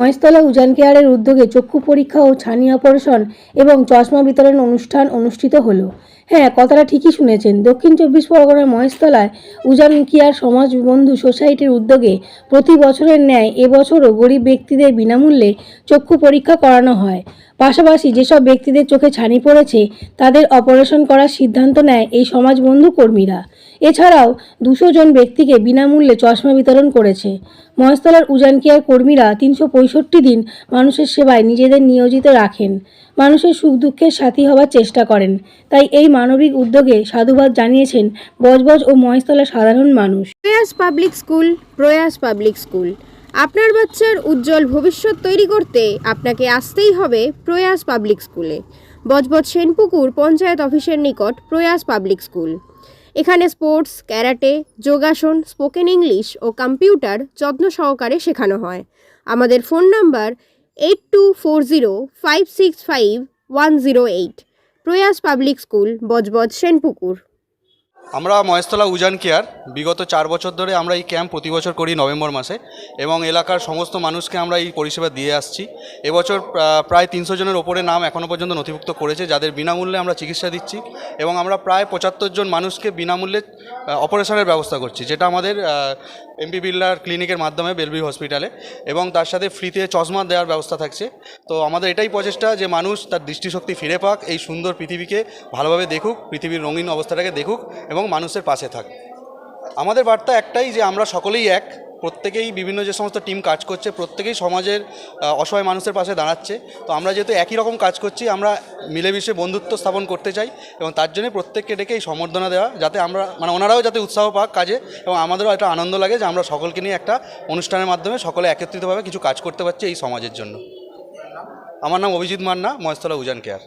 মহেশতলা উজান কেয়ারের উদ্যোগে চক্ষু পরীক্ষা ও ছানি অপারেশন এবং চশমা বিতরণ অনুষ্ঠান অনুষ্ঠিত হলো। হ্যাঁ কথাটা ঠিকই শুনেছেন। দক্ষিণ চব্বিশ পরগনার মহেশতলায় উজান কেয়ার সমাজ বন্ধু সোসাইটির উদ্যোগে প্রতি বছরের ন্যায় এবছরও গরিব ব্যক্তিদের বিনামূল্যে চক্ষু পরীক্ষা করানো হয়। পাশাপাশি যেসব ব্যক্তিদের চোখে ছানি পড়েছে, তাদের অপারেশন করার সিদ্ধান্ত নেয় এই সমাজ বন্ধু কর্মীরা। এছাড়াও দুশো জন ব্যক্তিকে বিনামূল্যে চশমা বিতরণ করেছে। মহেশতলার উজান কেয়ার কর্মীরা তিনশো পঁয়ষট্টি দিন মানুষের সেবায় নিজেদের নিয়োজিত রাখেন। মানুষের সুখ দুঃখের সাথী হওয়ার চেষ্টা করেন। তাই এই মানবিক উদ্যোগে সাধুবাদ জানিয়েছেন বজবজ ও মহেশতলার সাধারণ মানুষ। Prayas public school, Prayas public school. আপনার বাচ্চার উজ্জ্বল ভবিষ্যৎ তৈরি করতে আপনাকে আসতেই হবে প্রয়াস পাবলিক স্কুলে। বজবজ সেনপুকুর পঞ্চায়েত অফিসের নিকট প্রয়াস পাবলিক স্কুল। এখানে স্পোর্টস, ক্যারাটে, যোগাসন, স্পোকেন ইংলিশ ও কম্পিউটার যত্ন সহকারে শেখানো হয়। আমাদের phone number eight two four zero five six five one zero eight Prayas public school, Budge Budge Senpukur. আমরা মহেশতলা উজান কেয়ার, বিগত চার বছর ধরে আমরা এই ক্যাম্প প্রতি বছর করি নভেম্বর মাসে, এবং এলাকার সমস্ত মানুষকে আমরা এই পরিষেবা দিয়ে আসছি। এবছর প্রায় তিনশো জনের ওপরে নাম এখনও পর্যন্ত নথিভুক্ত করেছে, যাদের বিনামূল্যে আমরা চিকিৎসা দিচ্ছি, এবং আমরা প্রায় পঁচাত্তর জন মানুষকে বিনামূল্যে অপারেশনের ব্যবস্থা করছি, যেটা আমাদের এমপি বিল্লার ক্লিনিকের মাধ্যমে বেলবি হসপিটালে, এবং তার সাথে ফ্রিতে চশমা দেওয়ার ব্যবস্থা থাকছে। তো আমাদের এটাই প্রচেষ্টা যে মানুষ তার দৃষ্টিশক্তি ফিরে পাক, এই সুন্দর পৃথিবীকে ভালোভাবে দেখুক, পৃথিবীর রঙিন অবস্থাটাকে দেখুক এবং মানুষের পাশে থাক। আমাদের বার্তা একটাই যে আমরা সকলেই এক। প্রত্যেকেই বিভিন্ন যে সমস্ত টিম কাজ করছে, প্রত্যেকেই সমাজের অসহায় মানুষের পাশে দাঁড়াচ্ছে। তো আমরা যেহেতু একই রকম কাজ করছি, আমরা মিলেমিশে বন্ধুত্ব স্থাপন করতে চাই এবং তার জন্য প্রত্যেককে ডেকে এই সম্বর্ধনা দেওয়া যাতে আমরা মানে ওনারাও যাতে উৎসাহ পাক কাজে এবং আমাদেরও একটা আনন্দ লাগে যে আমরা সকলকে নিয়ে একটা অনুষ্ঠানের মাধ্যমে সকলে একত্রিতভাবে কিছু কাজ করতে পারছি এই সমাজের জন্য। আমার নাম অভিজিৎ মান্না, মহেশতলা উজান কেয়ার।